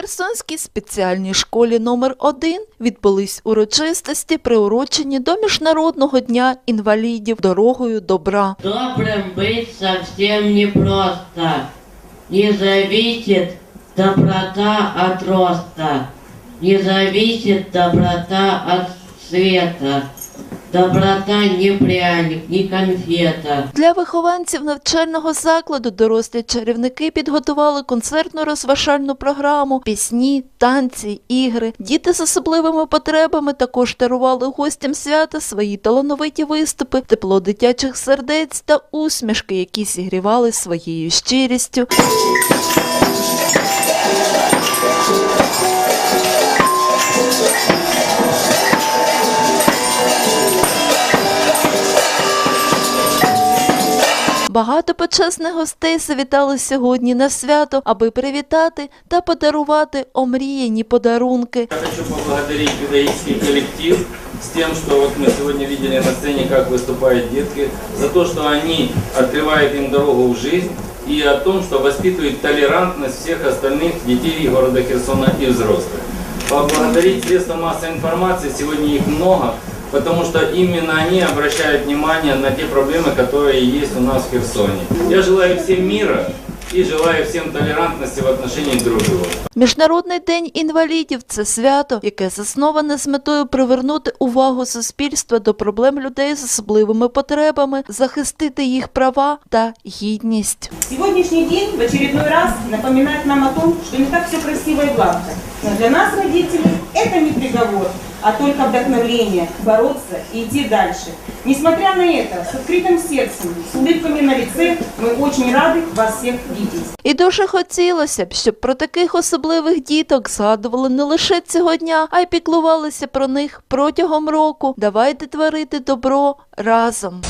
Херсонській спеціальній школі номер 1 відбулись урочистості, приурочені до Міжнародного дня інвалідів дорогою добра. Добрым быть совсем непросто. Не зависит доброта от роста. Не зависит доброта от света. Доброта не пряник, не конфета. Для вихованців навчального закладу дорослі чарівники підготували концертно-розважальну програму, пісні, танці, ігри. Діти з особливими потребами також дарували гостям свята свої талановиті виступи, тепло дитячих сердець та усмішки, які зігрівали своєю щирістю. Багато почесних гостей завітали сьогодні на свято, аби привітати та подарувати омріяні подарунки. Я хочу поблагодарить педагогический коллектив с тем, что вот мы сегодня видели на сцене, как выступают детки, за то, что они открывают им дорогу в жизнь и о том, что воспитывают толерантность всех остальных детей города Херсона и взрослых. Поблагодарить средства массовой информации, сегодня их много, потому что именно они обращают внимание на те проблемы, которые есть у нас в Херсоне. Я желаю всем мира и желаю всем толерантности в отношении друг к другу. Міжнародний день інвалідів це свято, яке засноване з метою привернути увагу суспільства до проблем людей з особливими потребами, захистити їх права та гідність. Сегодняшний день в очередной раз напоминает нам о том, что не так все красиво и гладко. Но для нас, родителей, это не приговор, а только вдохновление бороться и идти дальше. Несмотря на это, с открытым сердцем, с улыбками на лице, мы очень рады вас всех видеть. І дуже хотілося б, щоб про таких особливих діток згадували не лише цього дня, а й піклувалися про них протягом року. Давайте творити добро разом.